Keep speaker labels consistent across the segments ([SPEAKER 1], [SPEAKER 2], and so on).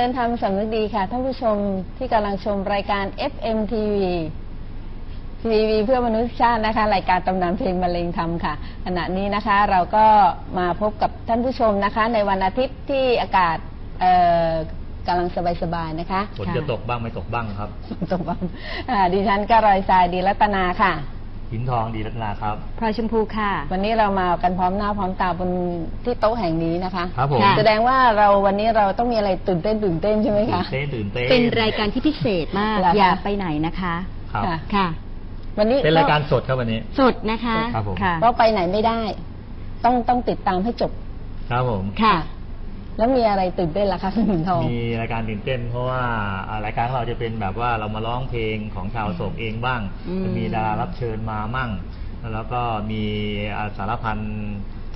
[SPEAKER 1] เจริญธรรมสำนึกดีค่ะท่านผู้ชมที่กำลังชมรายการ FM TV ทีวีเพื่อมนุษยชาตินะคะรายการตำนานเพลงมะเร็งธรรมค่ะ ขณะนี้นะคะเราก็มาพบกับท่านผู้ชมนะคะ ในวันอาทิตย์ที่อากาศเอ่อกำลังสบายๆนะคะ
[SPEAKER 2] ฝนจะตกบ้างไม่ตกบ้างครับ
[SPEAKER 1] ตกบ้างอ่าดิฉันก็รอยทรายดีรัตนาค่ะ
[SPEAKER 2] หินทองดีรัตนาครับ
[SPEAKER 3] พลอยชมพูค่ะ
[SPEAKER 1] วันนี้เรามากันพร้อมหน้าพร้อมตาบนที่โต๊ะแห่งนี้นะคะ
[SPEAKER 2] ครับผม
[SPEAKER 3] ค่ะ
[SPEAKER 1] แสดงว่าเราวันนี้เราต้องมีอะไรตื่นเต้นตื่นเต้นใช่ไหม
[SPEAKER 2] ตื่
[SPEAKER 1] คะ
[SPEAKER 2] นเต้นตื่นเต้น
[SPEAKER 3] เป็นรายการที่พิเศษมาก
[SPEAKER 1] เหรอคะ
[SPEAKER 3] อย่าไปไหนนะคะ
[SPEAKER 2] ครับ
[SPEAKER 1] ค่ะ
[SPEAKER 3] ค่ะ
[SPEAKER 1] วันนี้
[SPEAKER 2] เป็นรายการสดครับวันนี้
[SPEAKER 3] สดนะคะ
[SPEAKER 2] ครับผม
[SPEAKER 3] ค่ะ
[SPEAKER 1] เพราะไปไหนไม่ได้ ต้องต้องติดตามให้จบ
[SPEAKER 2] ครับผม
[SPEAKER 3] ค่ะ
[SPEAKER 1] แล้วมีอะไรตื่นเต้นล่ะคะคุณหญิงทอง
[SPEAKER 2] มีรายการตื่นเต้น เพราะว่าอ่ารายการของเราจะเป็นแบบว่าเรามาร้องเพลงของชาวโศกเองบ้าง
[SPEAKER 3] อืม
[SPEAKER 2] จะมีดารารับเชิญมามั่ง แล้วก็มีอ่าสารพัน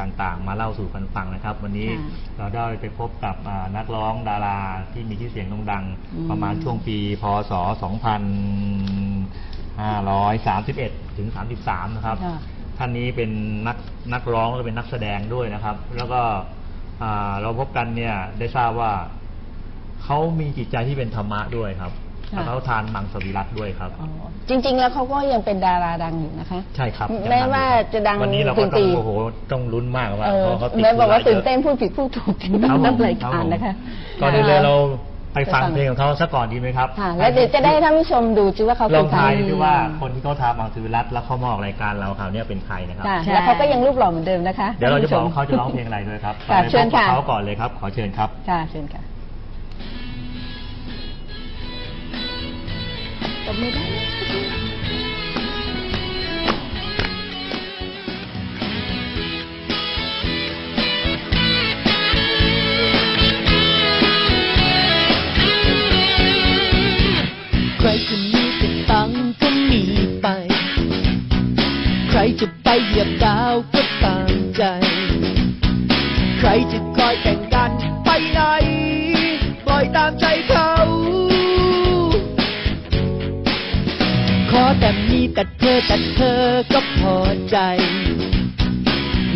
[SPEAKER 2] ต่างๆ มาเล่าสู่กันฟังนะครับ วันนี้
[SPEAKER 3] ค่ะ
[SPEAKER 2] เราได้ไปพบกับอ่านักร้องดาราที่มีชื่อเสียงโด่งดัง
[SPEAKER 3] อืม
[SPEAKER 2] ประมาณช่วงปี พศ 2531 ถึง 33 นะครับ
[SPEAKER 1] ค่ะ
[SPEAKER 2] ท่านนี้เป็นนักนักร้องและเป็นนักแสดงด้วยนะครับ แล้วก็อ่า เราพบกันเนี่ยได้ทราบว่าเขามีจิตใจที่เป็นธรรมะด้วยครับ
[SPEAKER 1] ค่ะ
[SPEAKER 2] แล้วเขาทานมังสวิรัตด้วยครับ
[SPEAKER 1] อ๋อจริง ๆ แล้วเขาก็ยังเป็นดาราดังอยู่นะคะ
[SPEAKER 2] ใช่ครับ
[SPEAKER 1] แม้ว่าจะดัง
[SPEAKER 2] วันนี้เราก็
[SPEAKER 1] ถึ
[SPEAKER 2] ต้อง
[SPEAKER 1] งปี
[SPEAKER 2] โอ้โหต้องลุ้นมากว่า
[SPEAKER 1] เออ
[SPEAKER 2] เพราะเขาติด
[SPEAKER 1] แม้บอกว่า
[SPEAKER 2] ธุระ
[SPEAKER 1] ตื่นเต้น
[SPEAKER 2] ยอะ
[SPEAKER 1] พูดผิดพูดถูกกัน
[SPEAKER 2] ครับ
[SPEAKER 1] นับ
[SPEAKER 2] ผม
[SPEAKER 1] ราย
[SPEAKER 2] ครับ
[SPEAKER 1] การ
[SPEAKER 2] ผม
[SPEAKER 1] นะคะ
[SPEAKER 2] ก่อนอื่นเลยเรา ไปฟัง
[SPEAKER 1] ไปฟัง
[SPEAKER 2] เพลงของเขาสักก่อนดีไหมครับ
[SPEAKER 1] ค่ะแล้วเดี๋ยวจะได้ท่านผู้ชมดูจิว่าเขา
[SPEAKER 2] ล
[SPEAKER 1] เป็
[SPEAKER 2] อนง
[SPEAKER 1] ใคร
[SPEAKER 2] ทายดูว่าคนที่เขาทำมังสวิรัตแล้วเขามาออกรายการเราคราวเนี้ยเป็นใครนะครับ
[SPEAKER 1] ค่ะ
[SPEAKER 3] ใช่
[SPEAKER 1] แล้วเขาก็ยังรูปหล่อเหมือนเดิมนะคะ
[SPEAKER 2] เดี๋ยวเราจะบอก
[SPEAKER 1] ท่น
[SPEAKER 2] ว่า
[SPEAKER 1] ผู้ช
[SPEAKER 2] เขา
[SPEAKER 1] ม
[SPEAKER 2] จะร้องเพลงอะไรด้วยครับ
[SPEAKER 1] ค่ะ
[SPEAKER 2] ไปพบ
[SPEAKER 1] เชิญ
[SPEAKER 2] กับ
[SPEAKER 1] ค่ะ
[SPEAKER 2] เขาก่อนเลยครับ ขอเชิญครับ
[SPEAKER 1] ค่ะเชิญค่ะ
[SPEAKER 3] ตบมือได้
[SPEAKER 4] แต่เธอแต่เธอก็พอใจ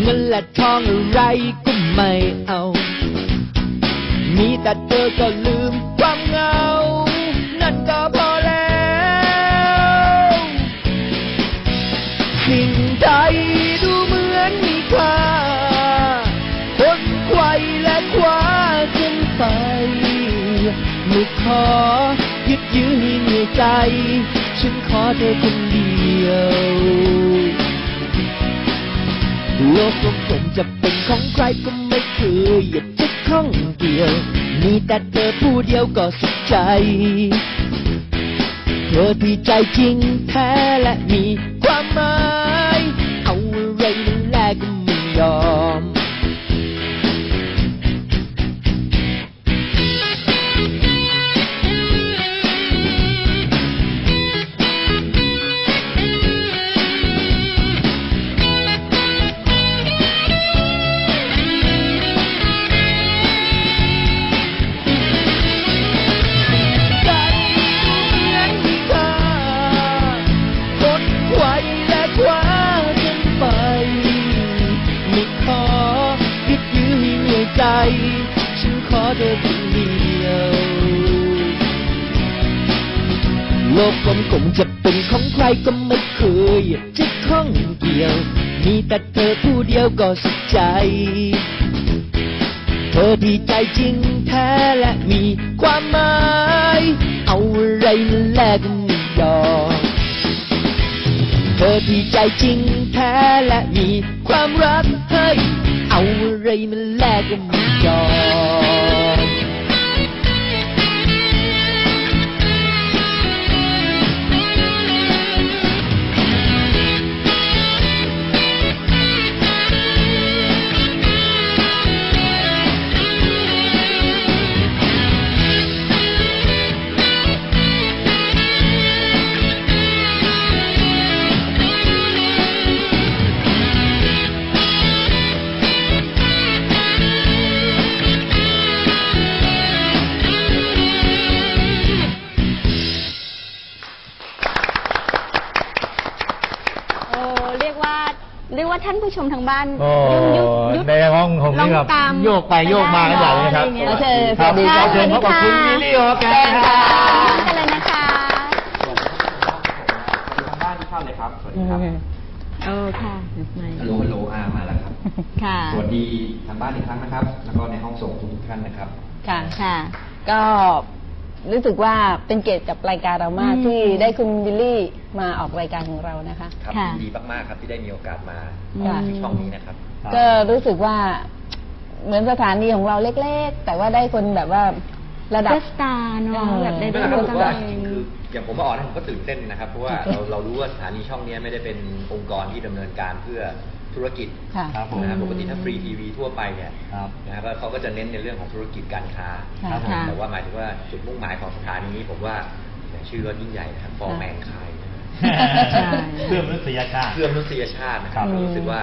[SPEAKER 4] เงินและทองอะไรก็ไม่เอา มีแต่เธอก็ลืมความเหงา นั่นก็พอแล้ว สิ่งใดดูเหมือนมีค่า คนไขวและคว้าจนไปไม่ขอยึดยื้อในใจ ฉันขอเธอคนเดียว โลกก็คงจะเป็นของใครก็ไม่เคยอยากจะข้องเกี่ยว มีแต่เธอผู้เดียวก็สุขใจ เธอที่ใจจริงแท้และมีความหมาย ขอเธอคนเดียวโลกกลมคงจะเป็นของใครก็ไม่เคยจะข้องเกี่ยว มีแต่เธอผู้เดียวก็สุขใจ เธอที่ใจจริงแท้และมีความหมาย เอาอะไรมาแลกก็ไม่ยอมเธอที่ใจจริงแท้และมีความรักเฮ้ยเอาอะไรมาแลกก็ไม่ยอมา
[SPEAKER 3] นผู้ชมทางบ้าน
[SPEAKER 2] โอ้
[SPEAKER 3] ยุบยุบ
[SPEAKER 2] ในห้องของนี่แบบ
[SPEAKER 3] ลองตาม
[SPEAKER 2] โยกไปโยกมากันใหญ่เลยครับ
[SPEAKER 3] อะไรเงี้ย
[SPEAKER 1] เชิญ
[SPEAKER 2] ครับ
[SPEAKER 1] สวัสดีค่ะ
[SPEAKER 2] เชิญพบกับคุณ
[SPEAKER 3] สวั
[SPEAKER 2] วิ
[SPEAKER 3] ส
[SPEAKER 2] ล
[SPEAKER 3] ดี
[SPEAKER 2] ลี่โอแก
[SPEAKER 3] ค่ะ
[SPEAKER 2] นครับ
[SPEAKER 3] กันเลยนะคะ
[SPEAKER 5] ทางบ้านที่เข้าเลยครับ สวัสดีครับ
[SPEAKER 3] โอ้ค่ะไม่
[SPEAKER 5] ฮัลโหลฮัลโหลอามาแล้วครับ
[SPEAKER 3] ค่ะ
[SPEAKER 5] สวัสดีทางบ้านอีกครั้งนะครับ แล้วก็ในห้องส่งทุกๆท่านนะครับ
[SPEAKER 1] ค่ะ
[SPEAKER 3] ค่ะ
[SPEAKER 1] ก็ รู้สึกว่าเป็นเกียรติกับรายการเรามาก
[SPEAKER 3] อืม
[SPEAKER 1] ที่ได้คุณบิลลี่มาออกรายการของเรานะคะ
[SPEAKER 5] ครับ
[SPEAKER 3] ค่ะ
[SPEAKER 5] ยินดีมากๆครับที่ได้มีโอกาสมา
[SPEAKER 1] ค่ะ
[SPEAKER 5] ที่ช่องนี้นะครับ
[SPEAKER 2] ครับ
[SPEAKER 1] ก็รู้สึกว่าเหมือนสถานีของเราเล็ก ๆ แต่ว่าได้คนแบบว่าระดับ
[SPEAKER 3] เดสตาร์เนาะ
[SPEAKER 1] เออ
[SPEAKER 3] แบบได้
[SPEAKER 5] ไม่
[SPEAKER 3] ได้
[SPEAKER 5] ครับ
[SPEAKER 3] รู้
[SPEAKER 5] ผม
[SPEAKER 3] จัก
[SPEAKER 5] ว่า
[SPEAKER 3] เอ
[SPEAKER 5] จริ
[SPEAKER 3] ง
[SPEAKER 5] งๆคืออย่างผมมาออกนะผมก็ตื่นเต้นนะครับ เพราะว่าเราเรารู้ว่าสถานีช่องนี้ไม่ได้เป็นองค์กรที่ดำเนินการเพื่อ ธุรกิจ
[SPEAKER 1] ค่ะ
[SPEAKER 2] ครับผม
[SPEAKER 5] นะฮะปกติถ้าฟรีทีวีทั่วไปเนี่ย
[SPEAKER 2] ครับ
[SPEAKER 5] นะฮะก็เขาก็จะเน้นในเรื่องของธุรกิจการค้า
[SPEAKER 1] ครับผม
[SPEAKER 5] แต่ว่าหมายถึงว่าจุดมุ่งหมายของสถานีนี้ผมว่าอย่างชื่อก็ยิ่งใหญ่นะครับฟอร์แมนคายนะฮะ
[SPEAKER 3] ใช่
[SPEAKER 2] เพื่อมนุษยชาติ
[SPEAKER 5] เพื่อมนุษยชาตินะค
[SPEAKER 2] ครั
[SPEAKER 5] รับบเรารู้สึกว่า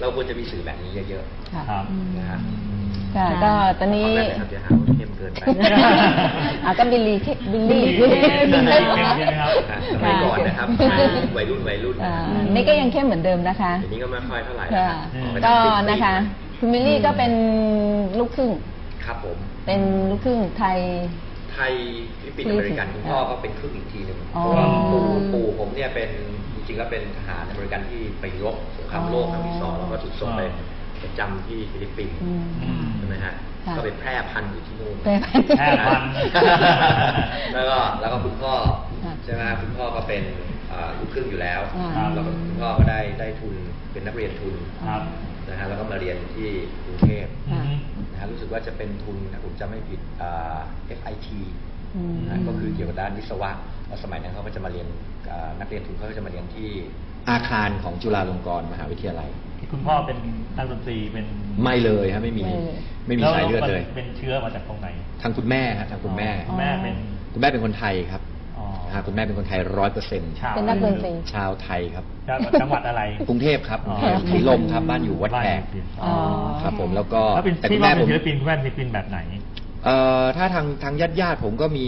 [SPEAKER 5] เราควรจะมีสื่อแบบนี้เยอะ
[SPEAKER 1] ค่ะ
[SPEAKER 2] ครับ
[SPEAKER 5] ๆนะฮะ
[SPEAKER 1] ค่ะก็ตอน
[SPEAKER 5] ต
[SPEAKER 1] นี้
[SPEAKER 5] อนแรกนะครับจะหาว่าเข้มเกินไป
[SPEAKER 1] อะก็บิลลี่บิลลี่
[SPEAKER 2] บิลลี่
[SPEAKER 1] บิลลี่
[SPEAKER 2] เข้มใช่ไหมครับ
[SPEAKER 5] นะสมัยก่อนนะครับวัยรุ่นวัยรุ่น
[SPEAKER 1] อ่า
[SPEAKER 5] นะฮะ
[SPEAKER 1] นี่ก็ยังเข้มเหมือนเดิมนะคะ
[SPEAKER 5] เดี๋ยวนี้ก็ไม่ค่อยเท่าไหร่
[SPEAKER 1] ค่ะ
[SPEAKER 5] นะ
[SPEAKER 2] อืม
[SPEAKER 5] ออ
[SPEAKER 1] ก็
[SPEAKER 5] เป็
[SPEAKER 1] นะคะ คุณบิลลี่ก็เป็นลูกครึ่ง
[SPEAKER 5] ครับผม
[SPEAKER 1] เป็นลูกครึ่งไทย
[SPEAKER 5] ไทยฟิลิปปินส์อเมริกันคุณพ่อก็เป็นครึ่งอีกทีหนึ่ง
[SPEAKER 1] อ๋อ
[SPEAKER 5] ปู่ปู่ผมเนี่ยเป็นจริงๆแล้วเป็นทหารอเมริกันที่ไปรบสงครามโลกครั้งที่สองแล้วก็ถูกส่งไป ประจำที่ฟิลิปปินส์
[SPEAKER 1] อืม
[SPEAKER 2] อืม
[SPEAKER 5] ใช่ไหมฮะ
[SPEAKER 1] ค่ะ
[SPEAKER 5] ก็ไปแพร่พันธุ์อยู่ที่นู่น
[SPEAKER 1] แพร่พันธุ์
[SPEAKER 2] แพร่พันธุ์
[SPEAKER 5] แล้วก็แล้วก็คุณพ่อ
[SPEAKER 1] ค่ะ
[SPEAKER 5] ใช่ไหมคุณพ่อก็เป็นอ่าลูกครึ่งอยู่แล้ว
[SPEAKER 1] อ่า
[SPEAKER 2] ครับ
[SPEAKER 5] แล้วก็คุณพ่อก็ได้ได้ทุนเป็นนักเรียนทุน
[SPEAKER 2] ครับ
[SPEAKER 5] นะฮะแล้วก็มาเรียนที่กรุงเทพ
[SPEAKER 2] อืม
[SPEAKER 5] นะฮะรู้สึกว่าจะเป็นทุนถ้าผมจำไม่ผิดอ่า FIT
[SPEAKER 1] อืม
[SPEAKER 5] นะก็คือเกี่ยวกับด้านวิศวะแล้วสมัยนั้นเขาก็จะมาเรียนอ่านักเรียนทุนเขาก็จะมาเรียนที่อาคารของจุฬาลงกรณ์มหาวิทยาลัย
[SPEAKER 2] คุณพ่อเป็นนักดนตรีเป็น
[SPEAKER 5] ไม่เลยฮะไม่มี
[SPEAKER 1] ไม่เลย
[SPEAKER 5] ไม่มีสายเลือดเลย
[SPEAKER 2] แวมันเป็นเชื้อมาจากตรงไหน
[SPEAKER 5] ทางคุณแม่ฮะทางคุณแม่
[SPEAKER 2] คุณแม่เป็น
[SPEAKER 5] คุณแม่เป็นคนไทยครับ
[SPEAKER 2] อ๋อ
[SPEAKER 5] นะฮะคุณแม่เป็นคนไทยร้อยเปอร์เซ็นต์
[SPEAKER 2] ชาว
[SPEAKER 1] เป็นนักดนตรี
[SPEAKER 5] ชาวไทยครับ
[SPEAKER 2] จังหวัดจังหวัดอะไร
[SPEAKER 5] กรุงเทพครับก
[SPEAKER 2] อ๋
[SPEAKER 5] รุ
[SPEAKER 2] อ
[SPEAKER 5] งเทพศรีลมครับบ้านอยู่วัดแขก
[SPEAKER 2] อ๋อ
[SPEAKER 5] ครับผมแล้วก็
[SPEAKER 2] แล้วเป็น
[SPEAKER 5] แต่
[SPEAKER 2] ที่
[SPEAKER 5] คุณ
[SPEAKER 2] ว่า
[SPEAKER 5] แม่
[SPEAKER 2] เป็
[SPEAKER 5] ผม
[SPEAKER 2] นศิลปินคุณแม่เป็นศิลปินแบบไหน
[SPEAKER 5] เอ่อถ้าทางทางญาติญาติๆผมก็มี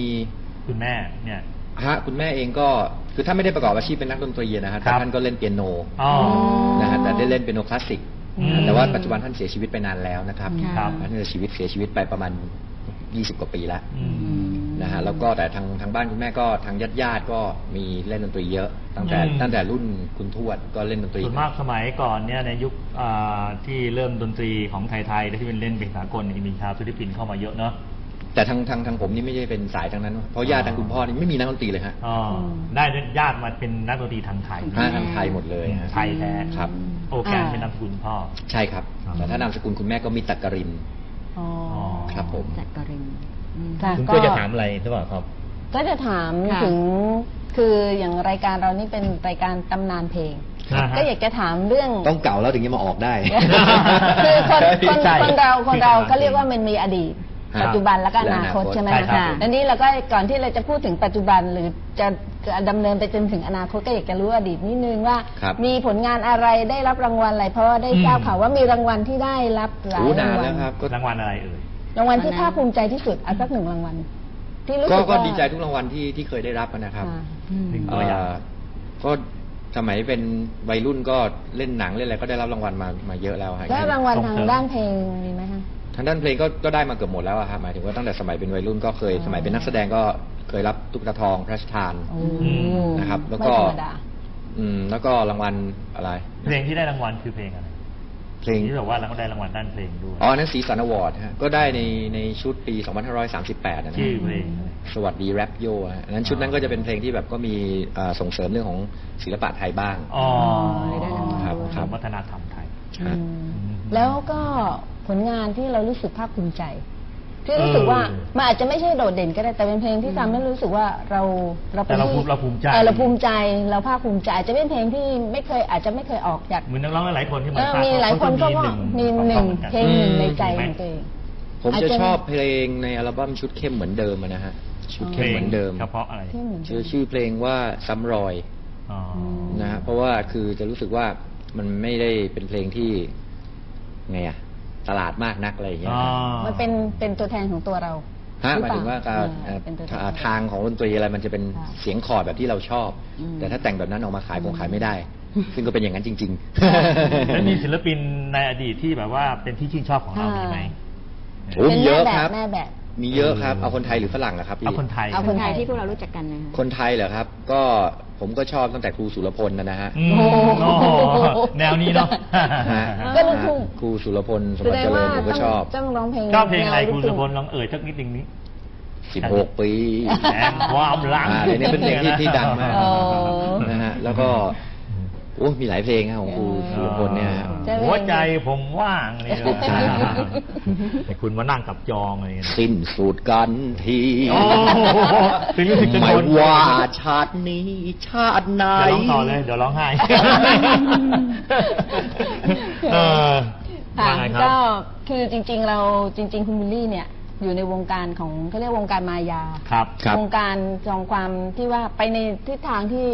[SPEAKER 2] คุณแม่เนี่ย
[SPEAKER 5] ฮะคุณแม่เองก็ คือถ้าไม่ได้ประกอบอาชีพเป็นนักดนตรีนะฮะ
[SPEAKER 2] ครั
[SPEAKER 5] แต่
[SPEAKER 2] บ
[SPEAKER 5] ท่านก็เล่นเปียโน
[SPEAKER 2] อ๋อ
[SPEAKER 5] นะฮะแต่ได้เล่นเปียโนคลาสสิก
[SPEAKER 2] อืม
[SPEAKER 5] แต่ว่าปัจจุบันท่านเสียชีวิตไปนานแล้วนะครับ
[SPEAKER 3] ค่ะ
[SPEAKER 2] ครับ
[SPEAKER 5] ท่านเสียชีวิตเสียชีวิตไปประมาณ 20 กว่าปีแล้ว
[SPEAKER 2] อืม
[SPEAKER 5] นะฮะแล้วก็แต่ทางทางบ้านคุณแม่ก็ทางญาติญาติๆก็มีเล่นดนตรีเยอะ ตั้งแต่
[SPEAKER 2] อืม
[SPEAKER 5] ตั้งแต่รุ่นคุณทวดก็เล่นดนตรี
[SPEAKER 2] ส่วนมากสมัยก่อนเนี่ยในยุคอ่าที่เริ่มดนตรีของไทยๆและที่เป็นเล่นเป็นสากลเนี่ยจะมีชาวฟิลิปปินส์เข้ามาเยอะเนาะ
[SPEAKER 5] แต่ทางทางทางผมนี่ไม่ใช่เป็นสายทางนั้น เพราะญาติทางคุณพ่อนี่ไม่มีนักดนตรีเลยฮะ
[SPEAKER 2] อ๋อได้ญาติมาเป็นนักดนตรีทางไทย
[SPEAKER 5] ฮะทางไทยหมดเลยฮะ
[SPEAKER 2] ไทยแท้
[SPEAKER 5] ครับ
[SPEAKER 2] โอแกนเป็นนามสกุลพ่อ
[SPEAKER 5] ใช่ครับ
[SPEAKER 2] ครับ
[SPEAKER 5] แต่ถ้านามสกุลคุณแม่ก็มีตักกริน
[SPEAKER 1] อ๋อ
[SPEAKER 5] ครับผม
[SPEAKER 3] จักรินอืม
[SPEAKER 1] ค่ะ
[SPEAKER 2] คุณ
[SPEAKER 1] ก็
[SPEAKER 2] ก็จะถามอะไรหรือเปล่าครับ
[SPEAKER 1] ก็จะถาม
[SPEAKER 3] ค่ะ
[SPEAKER 1] ถึงคืออย่างรายการเรานี่เป็นรายการตำนานเพลง
[SPEAKER 2] อ่าฮะ
[SPEAKER 1] ก็อยากจะถามเรื่อง
[SPEAKER 5] ต้องเก่าแล้วถึงจะมาออกได้
[SPEAKER 1] คือคนคน
[SPEAKER 2] ใช่
[SPEAKER 1] คนเราคนเรา
[SPEAKER 2] ที่ตำนาน
[SPEAKER 1] ก็เรียกว่ามันมีอดีต
[SPEAKER 5] ครับ
[SPEAKER 1] ปัจจุบันและก็อนาคต
[SPEAKER 5] และอนาคต
[SPEAKER 1] ใช่ไหม
[SPEAKER 2] ใช่ครับะ
[SPEAKER 1] อันนี้เราก็ก่อนที่เราจะพูดถึงปัจจุบันหรือจะจะดำเนินไปจนถึงอนาคตก็อยากจะรู้อดีตนิดนึงว่า
[SPEAKER 5] ครับ
[SPEAKER 1] มีผลงานอะไรได้รับรางวัลอะไรเพราะว่าได้ทราบข่าวว่ามีรางวัลที่ได้รับหลาย
[SPEAKER 5] รู้นารา
[SPEAKER 1] ง
[SPEAKER 5] น
[SPEAKER 1] วัล
[SPEAKER 5] แล้วครับก็
[SPEAKER 2] รางวัลอะไรเอ่ย
[SPEAKER 1] รางวัลที่ภาคภูมิใจที่สุดเอาสักหนึ่งรางวัลที่รู้
[SPEAKER 5] ก็
[SPEAKER 1] สึก
[SPEAKER 5] ก็
[SPEAKER 1] ว่า
[SPEAKER 5] ดีใจทุกรางวัลที่ที่เคยได้รับนะครับ
[SPEAKER 1] ค่ะ
[SPEAKER 3] อืม
[SPEAKER 2] หนึ่ง
[SPEAKER 5] เอ่อก็สมัยเป็นวัยรุ่นก็เล่นหนังเล่นอะไรก็ได้รับรางวัลมามาเยอะแล้วครับ
[SPEAKER 1] แล้วรางวัล
[SPEAKER 2] ส่ง
[SPEAKER 1] ทาง
[SPEAKER 2] เสริม
[SPEAKER 1] ด้านเพลงมีไหมคะ
[SPEAKER 5] ทางด้านเพลงก็ก็ได้มาเกือบหมดแล้วอะครับหมายถึงว่าตั้งแต่สมัยเป็นวัยรุ่นก็เคย
[SPEAKER 1] อ๋อ
[SPEAKER 5] สมัยเป็นนักแสดงก็เคยรับตุ๊กตาทองพระราชทาน
[SPEAKER 1] โอ้
[SPEAKER 5] นะครับ แล้ว
[SPEAKER 1] ไม่
[SPEAKER 5] ก็
[SPEAKER 1] ธรรมดา
[SPEAKER 5] อืม แล้วก็รางวัลอะไร
[SPEAKER 2] เพลงที่ได้รางวัลคือเพลงอะไร
[SPEAKER 5] เพลง
[SPEAKER 2] ที่บอกว่าเราก็ได้รางวัลด้านเพลงด้วย
[SPEAKER 5] อ๋ออันนั้นสีสันอวอร์ดฮะก็ได้ในในชุดปี 2538นะ
[SPEAKER 2] ชื่อเพลงอะไร
[SPEAKER 5] สวัสดีแรปโยฮะอันนั้นชุดนั้นก็จะเป็นเพลงที่แบบก็มีเอ่อส่งเสริมเรื่องของศิลปะไทยบ้าง
[SPEAKER 2] อ๋อ
[SPEAKER 1] ได้รางวัล
[SPEAKER 5] ครับ ครับ
[SPEAKER 2] วัฒนธรรมไทย
[SPEAKER 1] อืม
[SPEAKER 2] อืม
[SPEAKER 1] แล้วก็ ผลงานที่เรารู้สึกภาคภูมิใจ ที่รู้สึกว่า
[SPEAKER 2] เออ
[SPEAKER 1] มันอาจจะไม่ใช่โดดเด่นก็ได้แต่เป็นเพลงที่ทำให้รู้สึกว่าเราเราป็น
[SPEAKER 2] แต่เราภูมิ
[SPEAKER 1] ที่
[SPEAKER 2] เราภูมิใจ
[SPEAKER 1] เออเราภูมิใจเราภาคภูมิใจอาจจะเป็นเพลงที่ไม่เคยอาจจะไม่เคยออกจาก
[SPEAKER 2] เหมือนนักร้องหลายๆคนที่มา
[SPEAKER 1] เออมีหลายคนก็ว่ามีหนึ่งเพลงหนึ่งในใจ
[SPEAKER 2] ไหม
[SPEAKER 1] ของตัวเอง
[SPEAKER 5] ผม
[SPEAKER 1] อาจ
[SPEAKER 5] จะ
[SPEAKER 1] จะ
[SPEAKER 5] ชอบเพลงในอัลบั้มชุดเข้มเหมือนเดิมอะนะฮะชุด
[SPEAKER 2] เพ
[SPEAKER 5] เข้
[SPEAKER 2] ล
[SPEAKER 5] ม
[SPEAKER 2] ง
[SPEAKER 5] เหมือนเดิม
[SPEAKER 2] เฉพาะอะไร
[SPEAKER 1] ที่เหมือน
[SPEAKER 5] ชื่อชื่อเพลงว่าซ้ำรอย
[SPEAKER 2] อ๋ออ
[SPEAKER 1] ม
[SPEAKER 5] นะฮะเพราะว่าคือจะรู้สึกว่ามันไม่ได้เป็นเพลงที่ไงอะ ตลาดมากนักอะไรอย่างเงี้ย
[SPEAKER 2] อ๋อ
[SPEAKER 5] ครับ
[SPEAKER 1] มันเป็นเป็นตัวแทนของตัวเรา
[SPEAKER 5] ฮะ
[SPEAKER 1] หรือ
[SPEAKER 5] หมาย
[SPEAKER 1] เปล่
[SPEAKER 5] ถึงว่าการ
[SPEAKER 1] เออเป็นตัวแทน
[SPEAKER 5] อ่าทางของดนตรีอะไรมันจะเป็น
[SPEAKER 1] ค่ะ
[SPEAKER 5] เสียงคอร์ดแบบที่เราชอบ
[SPEAKER 3] อืม
[SPEAKER 5] แต่ถ้าแต่งแบบนั้นออกมาขายคงขายไม่ได้ ซึ่งก็เป็นอย่างนั้นจริง
[SPEAKER 2] แล้วมีศิลปินในอดีตที่แบบว่าเป็นที่ชื่นชอบของเรามีไหม
[SPEAKER 5] โอ้มีเยอะครับ
[SPEAKER 1] แม่แบบ
[SPEAKER 5] มี เยอะครับ เอาคนไทยหรือฝรั่งล่ะครับพี่
[SPEAKER 2] เอาคนไทย
[SPEAKER 1] เอา
[SPEAKER 4] คนไทยที่พวกเรารู้จักกันนะคะ
[SPEAKER 5] คนไทยเหรอครับ ก็ผมก็ชอบตั้งแต่ครูสุรพลนะนะฮะ
[SPEAKER 2] อืมโอ้โห แนวนี้เนาะ
[SPEAKER 5] ฮะ
[SPEAKER 1] ก็ลูกทุ่ง
[SPEAKER 5] ครูสุรพลสม
[SPEAKER 1] แส
[SPEAKER 5] บั
[SPEAKER 1] ด
[SPEAKER 5] ติ
[SPEAKER 1] ง
[SPEAKER 5] เจริ
[SPEAKER 1] ว่า
[SPEAKER 5] ญผมก็ชอบ
[SPEAKER 1] ต้องร้องเพลง
[SPEAKER 2] ชอบเพลงอะไร
[SPEAKER 1] แนว
[SPEAKER 2] ครู
[SPEAKER 1] ก
[SPEAKER 2] สุ
[SPEAKER 1] ทุ่
[SPEAKER 2] พลลองเอ่ยสักนิดหนึ่งนี้
[SPEAKER 5] 16 ปี
[SPEAKER 2] แห่งความรัก
[SPEAKER 5] อ่าเพลงนี้เป็นเพลงที่ที่ดังมาก
[SPEAKER 1] โอ้
[SPEAKER 5] นะฮะแล้วก็ โอ้มีหลายเพลงครับของครูสุรพลเนี่ยฮะ
[SPEAKER 1] ใช่ไหม
[SPEAKER 2] หัวใจผมว่างนี่นะ
[SPEAKER 5] ใช่
[SPEAKER 2] แต่คุณมานั่งกับจองอะไรเนี่ยนะ
[SPEAKER 5] สิ้นสุดกันที
[SPEAKER 2] โอ้โหเพลงรู้สึกจะ
[SPEAKER 5] ไม่
[SPEAKER 2] โดน
[SPEAKER 5] ว่าชาตินี้ชาติไหน
[SPEAKER 2] อย่าร้องต่อเลยเดี๋ยวร้องไห้ เออ
[SPEAKER 1] ค่ะ
[SPEAKER 2] ว่าไงครับ
[SPEAKER 1] ก็คือจริง ๆ เราจริง ๆ คุณบิลลี่เนี่ยอยู่ในวงการของเขาเรียกวงการมายา
[SPEAKER 2] ครับ
[SPEAKER 5] ครับ
[SPEAKER 1] วงการของความที่ว่าไปในทิศทางที่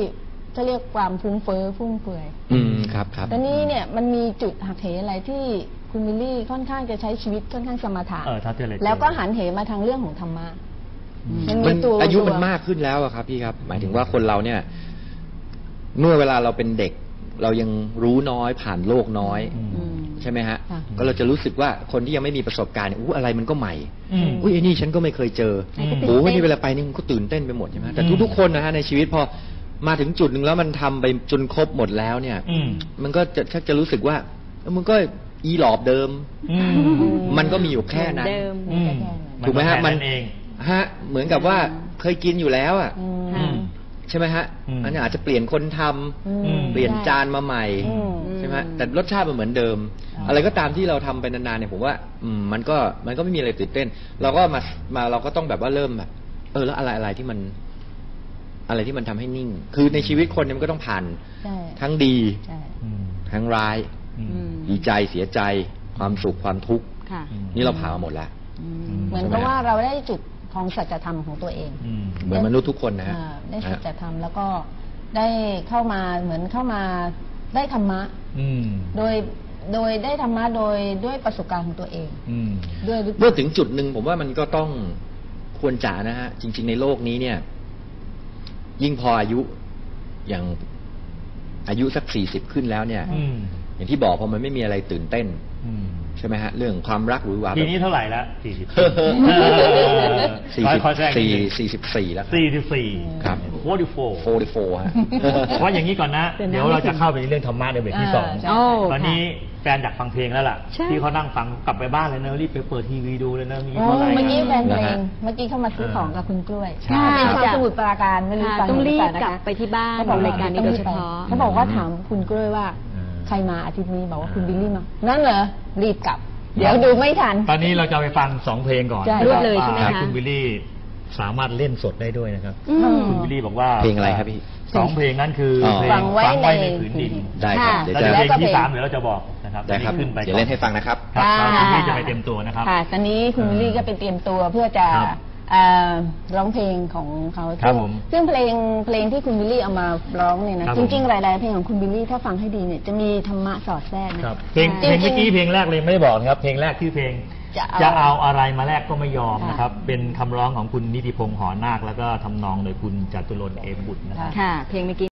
[SPEAKER 1] เขาเรียกความฟุ้งเฟ้อฟุ่มเฟือย
[SPEAKER 5] อืมครับครับ
[SPEAKER 1] แต่นี้เนี่ยมันมีจุดหักเหอะไรที่คุณบิลลี่ค่อนข้างจะใช้ชีวิตค่อนข้างสมถะ
[SPEAKER 2] เออเท่าที่เลย
[SPEAKER 1] แล้วก็หันเหมาทางเรื่องของธรรมะมัน
[SPEAKER 5] มัน
[SPEAKER 1] ตัว
[SPEAKER 5] อายุมัน
[SPEAKER 1] ตัว
[SPEAKER 5] มากขึ้นแล้วอะครับพี่ครับ หมายถึงว่าคนเราเนี่ย เมื่อเวลาเราเป็นเด็ก เรายังรู้น้อยผ่านโลกน้อย
[SPEAKER 2] อืม
[SPEAKER 1] อืม
[SPEAKER 5] ใช่ไหมฮะ
[SPEAKER 1] ค่ะ
[SPEAKER 5] ก็เราจะรู้สึกว่าคนที่ยังไม่มีประสบการณ์เนี่ยอู้อะไรมันก็ใหม่
[SPEAKER 2] อืม
[SPEAKER 5] อุ้ยไอ้นี่ฉันก็ไม่เคยเจอ
[SPEAKER 2] อืม
[SPEAKER 5] โอ้โหนี่เวลาไปนี่มันก็ตื่นเต้นไปหมดใช่ไหมแต่
[SPEAKER 2] อืม
[SPEAKER 5] ทุกๆคนนะฮะในชีวิตพอ มาถึงจุดหนึ่งแล้วมันทำไปจนครบหมดแล้วเนี่ย
[SPEAKER 2] อืม
[SPEAKER 5] มันก็จะชักจะรู้สึกว่าเอ้ามันก็อีหลอบเดิม
[SPEAKER 2] อืม
[SPEAKER 5] มันก็มีอยู่แค่นั้น
[SPEAKER 4] เดิม
[SPEAKER 2] อืม
[SPEAKER 5] ถูกไหมฮะ
[SPEAKER 2] มั
[SPEAKER 5] มันน
[SPEAKER 2] เอง
[SPEAKER 5] ฮะ เหมือนกับว่าเคยกินอยู่แล้วอะ
[SPEAKER 1] อืม
[SPEAKER 2] อืม
[SPEAKER 5] ใช่ไหมฮะ
[SPEAKER 2] อืม
[SPEAKER 5] อันนี้อาจจะเปลี่ยนคนทำ
[SPEAKER 1] อืม
[SPEAKER 2] อืม
[SPEAKER 5] เปลี่ยนจานมาใหม่
[SPEAKER 1] อืม
[SPEAKER 5] ใช่ไหมฮะแต่รสชาติมันเหมือนเดิม
[SPEAKER 1] อ๋ออ
[SPEAKER 5] อะไรก็ตามที่เราทำไปนานๆเนี่ยผมว่า อืมมันก็มันก็ไม่มีอะไรตื่นเต้น เราก็มามาเราก็ต้องแบบว่าเริ่มแบบเออแล้วอะไรอะไรที่มัน อะไรที่มันทำให้นิ่ง คือในชีวิตคนเนี่ยมันก็ต้องผ่าน
[SPEAKER 1] ใช่
[SPEAKER 5] ทั้งดี
[SPEAKER 1] ใช่
[SPEAKER 2] อืม
[SPEAKER 5] ทั้งร้าย
[SPEAKER 2] อืม
[SPEAKER 4] อืม
[SPEAKER 5] ดีใจเสียใจความสุขความทุกข์
[SPEAKER 4] ค่ะ
[SPEAKER 2] อืม
[SPEAKER 5] นี่เราผ่านมาหมดแล้ว
[SPEAKER 4] อืม
[SPEAKER 2] อืม
[SPEAKER 1] เหมือนกับว่าเราได้จุดของสัจธรรมของตัวเอง
[SPEAKER 2] อืม
[SPEAKER 5] เหมือนมนุษย์ทุกคนนะฮะ
[SPEAKER 1] อ่าได้สั
[SPEAKER 5] ฮะ
[SPEAKER 1] จธรรมแล้วก็ได้เข้ามาเหมือนเข้ามาได้ธรรมะ
[SPEAKER 2] อืม
[SPEAKER 1] โดยโดยได้ธรรมะโดยด้วยประสบการณ์ของตัวเอง
[SPEAKER 2] อืม
[SPEAKER 1] ด้วยหรือเป
[SPEAKER 5] เมื่อ
[SPEAKER 1] ล่า
[SPEAKER 5] ถึงจุดหนึ่งผมว่ามันก็ต้องควรจะนะฮะจริง ๆ ในโลกนี้เนี่ย ยิ่งพออายุอย่างอายุสักสี่สิบขึ้นแล้วเนี่ย
[SPEAKER 2] อืม
[SPEAKER 5] อย่างที่บอกพอมันไม่มีอะไรตื่นเต้น
[SPEAKER 2] อืม
[SPEAKER 5] ใช่ไหมฮะ เรื่องความรักหรือหวา
[SPEAKER 2] ทีนี้เท่าไหร่ละสี่สิบ
[SPEAKER 5] สี่
[SPEAKER 2] ร้อย
[SPEAKER 5] สิบ
[SPEAKER 2] ขอแทรกนิด
[SPEAKER 5] สี่
[SPEAKER 2] นึง
[SPEAKER 5] สี่สิบสี่แล้ว
[SPEAKER 2] สี่สิบสี่
[SPEAKER 5] ครับ
[SPEAKER 2] โฟร์ดิโฟ
[SPEAKER 5] โฟร์โฟฮะ
[SPEAKER 2] เพราะอย่างนี้ก่อนนะ
[SPEAKER 4] เป็นนะ
[SPEAKER 2] เดี๋ยวเราจะเข้าไปในเรื่องธรรมะในเบรกที่สอง
[SPEAKER 1] อ่าใช่
[SPEAKER 4] โอ้
[SPEAKER 2] ตอนนี้แฟนอยากฟังเพลงแล้วล่ะ
[SPEAKER 4] ใช่
[SPEAKER 2] ที่เขานั่งฟังกลับไปบ้านเลยนะรีบไปเปิดทีวีดูเลยนะมี
[SPEAKER 1] โอ้
[SPEAKER 2] เท่าไหร่
[SPEAKER 1] เมื่อกี้แฟนเพล
[SPEAKER 5] นะ
[SPEAKER 1] ง
[SPEAKER 5] ฮะ
[SPEAKER 1] เมื่อกี้เข้ามาซื้อของกับคุณกล้วย
[SPEAKER 2] ใช่
[SPEAKER 1] เป็นชาวสมุทรปราการไม่รู้
[SPEAKER 4] ค่ะ
[SPEAKER 1] ฟัง
[SPEAKER 4] ต้องรีบ
[SPEAKER 1] ห
[SPEAKER 4] กลับ
[SPEAKER 1] นะคะ
[SPEAKER 4] ไปที่บ้าน
[SPEAKER 1] เขาบอก
[SPEAKER 4] ดูรายการนี้โดยเฉพาะ
[SPEAKER 1] เขาบอกว่าถามคุณกล้วยว่า
[SPEAKER 2] อืม
[SPEAKER 1] ใครมาอาทิตย์นี้บอกว่าคุณบิลลี่มา นั่นเหรอรีบกลับ เดี๋ยวดูไม่ทัน
[SPEAKER 2] ตอนนี้เราจะไปฟังสองเพลงก่อน
[SPEAKER 1] ใช่
[SPEAKER 4] รวดเลยใช่ไหม
[SPEAKER 2] ว่า
[SPEAKER 4] คะ
[SPEAKER 2] คุณวิลลี่ สามารถเล่นสดได้ด้วยนะครับ
[SPEAKER 4] อืม
[SPEAKER 2] คุณวิลลี่บอกว่า
[SPEAKER 5] เพลงอะไรครับพี่
[SPEAKER 2] สองเพลงนั้นคืออ
[SPEAKER 5] อ
[SPEAKER 2] เพลง
[SPEAKER 1] ฟังไว้
[SPEAKER 2] ฟังไว้ใน
[SPEAKER 1] ใน
[SPEAKER 2] ผืนดิน
[SPEAKER 5] ได้ครับ
[SPEAKER 1] ค่ะ
[SPEAKER 5] เดี๋ยว
[SPEAKER 2] แล้ว
[SPEAKER 5] จะ
[SPEAKER 2] เดี๋ยวเพลง
[SPEAKER 1] แล้วก็
[SPEAKER 2] ที่
[SPEAKER 1] เพลง
[SPEAKER 2] สามเดี๋ยวเราจะบอกนะครับ
[SPEAKER 5] ได้ครับ
[SPEAKER 2] อันนี้ขึ้นไป
[SPEAKER 5] เดี๋ยวเล่นให้ฟังนะครับ
[SPEAKER 2] ครับ
[SPEAKER 1] ค่ะ
[SPEAKER 2] ตอนนี้จะไปเตรียมตัวนะครับ
[SPEAKER 1] ค่ะ ตอนนี้คุณวิลลี่ก็ไปเตรียมตัวเพื่อจะ
[SPEAKER 2] ครับ
[SPEAKER 1] เอ่อร้องเพลงของเขา
[SPEAKER 2] ครับ
[SPEAKER 1] ซึ่ง
[SPEAKER 2] ผม
[SPEAKER 1] ซึ่งเพลงเพลงที่คุณวิลลี่เอามาร้องเนี่ยนะครับ
[SPEAKER 2] ผ
[SPEAKER 1] จ
[SPEAKER 2] ม
[SPEAKER 1] ริงๆหลายๆเพลงของคุณวิลลี่ถ้าฟังให้ดีเนี่ยจะมีธรรมะสอดแทรกนะครับ
[SPEAKER 2] เพลงเพลง
[SPEAKER 1] จริงๆ
[SPEAKER 2] เมื่อกี้เพลงแรกเลยไม่ได้บอกนะครับ เพลงแรกชื่อเพลง
[SPEAKER 1] จะเอา
[SPEAKER 2] จะเอาอะไรมาแลกก็ไม่ยอม
[SPEAKER 1] ค่ะ
[SPEAKER 2] นะครับ เป็นคำร้องของคุณนิติพงษ์หอนาค แล้วก็ทำนองโดยคุณจตุรนต์เอมบุตรนะครับ
[SPEAKER 4] ค่ะ เพลงเมื่อกี้